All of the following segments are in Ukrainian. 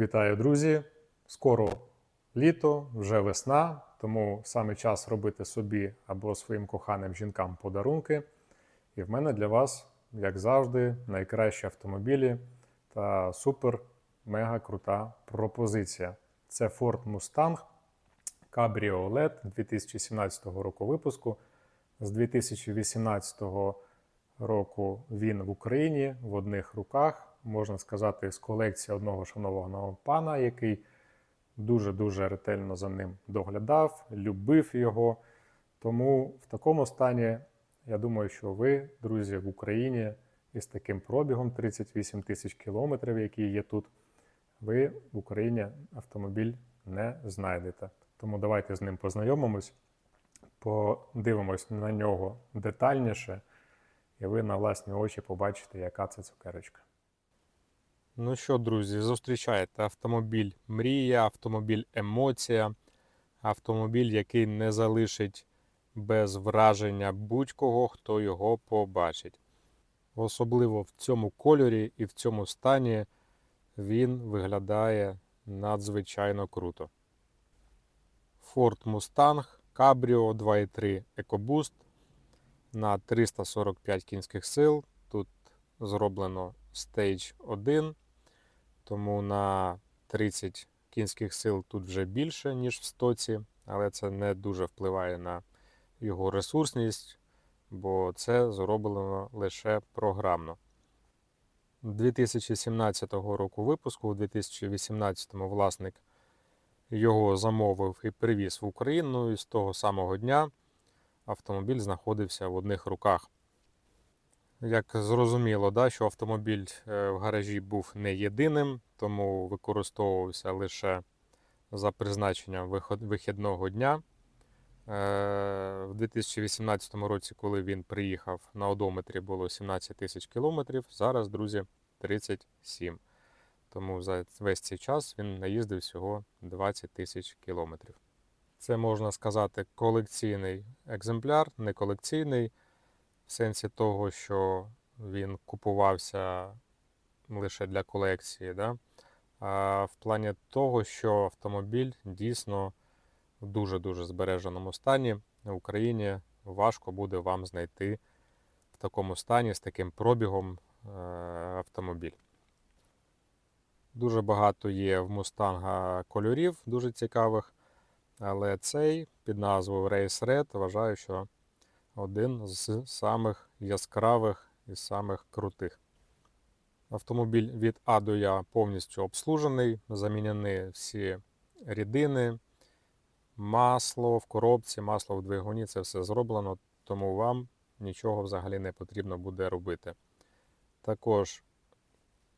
Вітаю, друзі! Скоро літо, вже весна, тому саме час робити собі або своїм коханим жінкам подарунки. І в мене для вас, як завжди, найкращі автомобілі та супер мега крута пропозиція. Це Ford Mustang Cabrio LED 2017 року випуску. З 2018 року він в Україні в одних руках. Можна сказати, з колекції одного шанованого пана, який дуже-дуже ретельно за ним доглядав, любив його. Тому в такому стані, я думаю, що ви, друзі, в Україні із таким пробігом 38 тисяч кілометрів, який є тут, ви в Україні автомобіль не знайдете. Тому давайте з ним познайомимось, подивимось на нього детальніше, і ви на власні очі побачите, яка це цукерочка. Ну що, друзі, зустрічаєте автомобіль Мрія, автомобіль Емоція, автомобіль, який не залишить без враження будь-кого, хто його побачить. Особливо в цьому кольорі і в цьому стані він виглядає надзвичайно круто. Ford Mustang Cabrio 2.3 EcoBoost на 345 кінських сил. Зроблено Stage 1, тому на 30 кінських сил тут вже більше, ніж в стоці, але це не дуже впливає на його ресурсність, бо це зроблено лише програмно. 2017 року випуску, у 2018 власник його замовив і привіз в Україну, і з того самого дня автомобіль знаходився в одних руках. Як зрозуміло, да, що автомобіль е, в гаражі був не єдиним, тому використовувався лише за призначенням вихідного дня. Е, В 2018 році, коли він приїхав на одометрі, було 17 тисяч кілометрів. Зараз, друзі, 37. Тому за весь цей час він наїздив всього 20 тисяч кілометрів. Це можна сказати колекційний екземпляр, не колекційний в сенсі того, що він купувався лише для колекції. Да? А в плані того, що автомобіль дійсно в дуже-дуже збереженому стані в Україні важко буде вам знайти в такому стані з таким пробігом е, автомобіль. Дуже багато є в Мустанга кольорів, дуже цікавих. Але цей під назвою Race Red вважаю, що один з самих яскравих і самих крутих. Автомобіль від А до Я повністю обслужений, замінені всі рідини, масло в коробці, масло в двигуні це все зроблено, тому вам нічого взагалі не потрібно буде робити. Також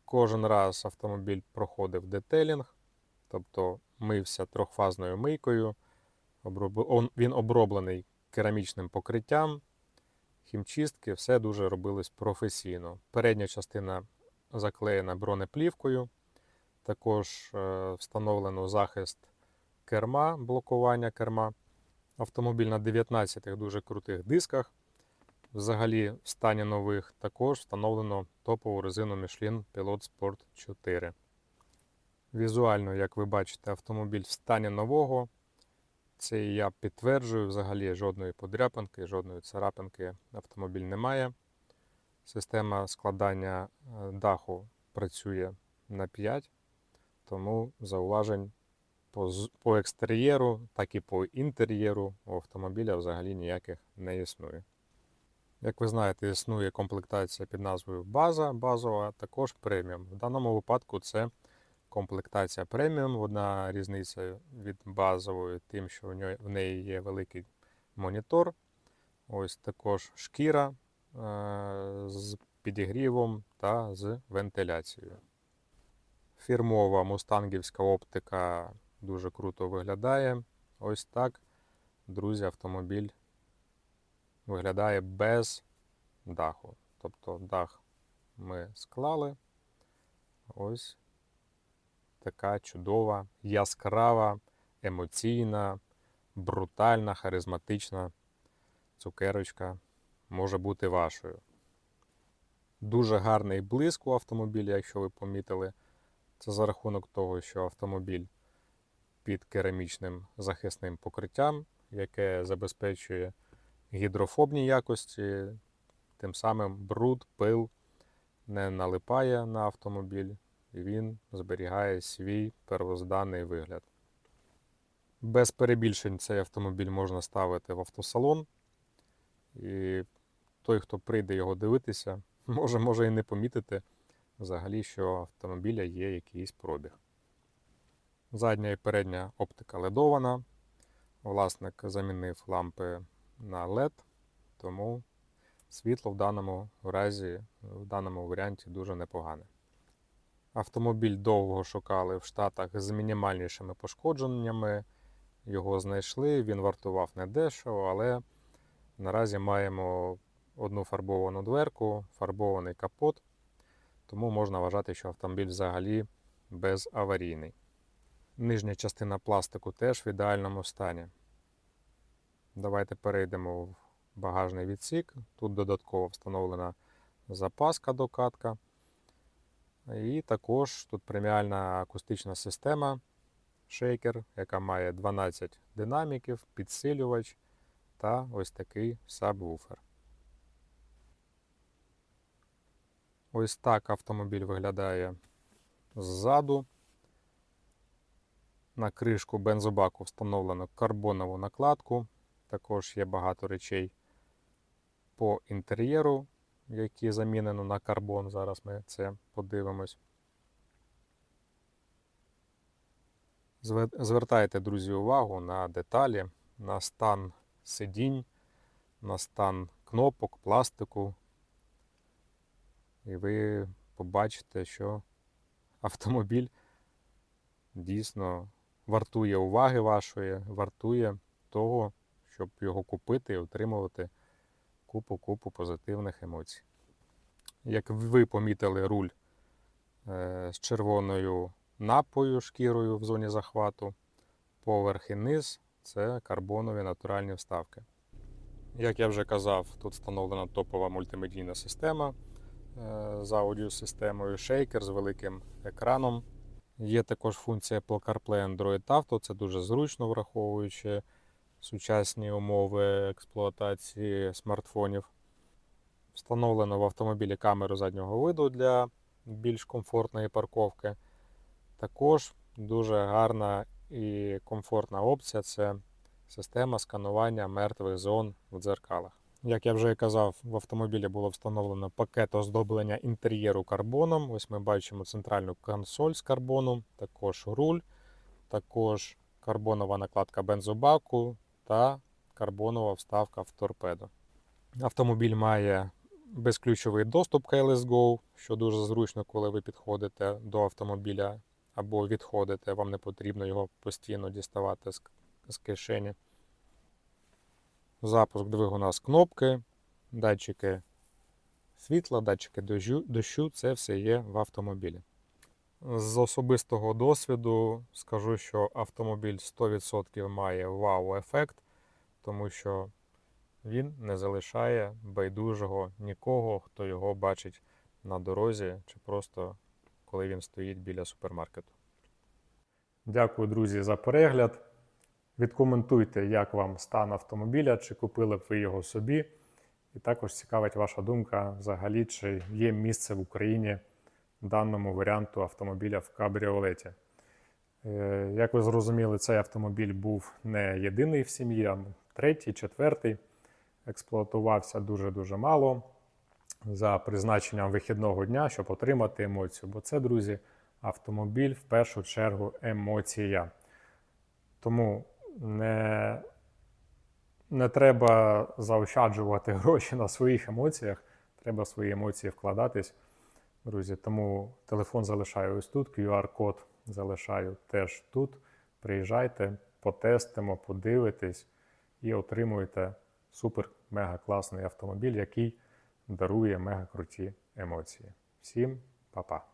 кожен раз автомобіль проходив детелінг, тобто мився трьохфазною мийкою. Він оброблений керамічним покриттям, хімчистки, все дуже робилось професійно. Передня частина заклеєна бронеплівкою, також е, встановлено захист керма, блокування керма. Автомобіль на 19 дуже крутих дисках. Взагалі, в стані нових також встановлено топову резину Michelin Pilot Sport 4. Візуально, як ви бачите, автомобіль в стані нового. Це я підтверджую, взагалі жодної подряпинки, жодної царапинки автомобіль не має. Система складання е, даху працює на 5, тому зауважень по екстер'єру, так і по інтер'єру у автомобіля взагалі ніяких не існує. Як ви знаєте, існує комплектація під назвою база, базова, також преміум. В даному випадку це комплектація преміум. Одна різниця від базової, тим, що в ньо- в неї є великий монітор. Ось також шкіра е, з підігрівом та з вентиляцією. Фірмова мустангівська оптика дуже круто виглядає. Ось так, друзі, автомобіль виглядає без даху. Тобто дах ми склали. Ось така чудова, яскрава, емоційна, брутальна, харизматична цукерочка може бути вашою. Дуже гарний блиск у автомобілі, якщо ви помітили. Це за рахунок того, що автомобіль під керамічним захисним покриттям, яке забезпечує гідрофобні якості, тим самим бруд, пил не налипає на автомобіль, він зберігає свій первозданний вигляд. Без перебільшень цей автомобіль можна ставити в автосалон, і той, хто прийде його дивитися, може, може і не помітити взагалі, що автомобіля є якийсь пробіг. Задня і передня оптика ледована. Власник замінив лампи на LED, тому світло в даному разі, в даному варіанті дуже непогане. Автомобіль довго шукали в Штатах з мінімальнішими пошкодженнями. Його знайшли, він вартував недешево, але наразі маємо одну фарбовану дверку, фарбований капот, тому можна вважати, що автомобіль взагалі безаварійний. Нижня частина пластику теж в ідеальному стані. Давайте перейдемо в багажний відсік. Тут додатково встановлена запаска докатка. І також тут преміальна акустична система шейкер, яка має 12 динаміків, підсилювач та ось такий сабвуфер. Ось так автомобіль виглядає ззаду. На кришку бензобаку встановлено карбонову накладку. Також є багато речей по інтер'єру, які замінено на карбон. Зараз ми це подивимось. Звертайте, друзі, увагу на деталі, на стан сидінь, на стан кнопок, пластику. І ви побачите, що автомобіль дійсно вартує уваги вашої, вартує того, щоб його купити і отримувати купу-купу позитивних емоцій. Як ви помітили руль е, з червоною напою шкірою в зоні захвату, поверх і низ це карбонові натуральні вставки. Як я вже казав, тут встановлена топова мультимедійна система е, з аудіосистемою шейкер з великим екраном. Є також функція CarPlay Android Auto, це дуже зручно, враховуючи сучасні умови експлуатації смартфонів. Встановлено в автомобілі камеру заднього виду для більш комфортної парковки. Також дуже гарна і комфортна опція це система сканування мертвих зон в дзеркалах. Як я вже казав, в автомобілі було встановлено пакет оздоблення інтер'єру карбоном. Ось ми бачимо центральну консоль з карбону, також руль, також карбонова накладка бензобаку та карбонова вставка в торпедо. Автомобіль має безключовий доступ Keyless Go, що дуже зручно, коли ви підходите до автомобіля або відходите, вам не потрібно його постійно діставати з, кишені. Запуск двигуна з кнопки, датчики світла, датчики дощу це все є в автомобілі. З особистого досвіду скажу, що автомобіль 100% має вау-ефект, тому що він не залишає байдужого нікого, хто його бачить на дорозі чи просто коли він стоїть біля супермаркету. Дякую, друзі, за перегляд. Відкоментуйте, як вам стан автомобіля, чи купили б ви його собі. І також цікавить ваша думка взагалі, чи є місце в Україні даному варіанту автомобіля в кабріолеті. Е, Як ви зрозуміли, цей автомобіль був не єдиний в сім'ї, а третій, четвертий. Експлуатувався дуже-дуже мало за призначенням вихідного дня, щоб отримати емоцію. Бо це, друзі, автомобіль в першу чергу емоція. Тому не, не треба заощаджувати гроші на своїх емоціях, треба свої емоції вкладатись. Друзі, тому телефон залишаю ось тут, QR-код залишаю теж тут. Приїжджайте, потестимо, подивитесь і отримуєте супер мега класний автомобіль, який дарує мега круті емоції. Всім па-па!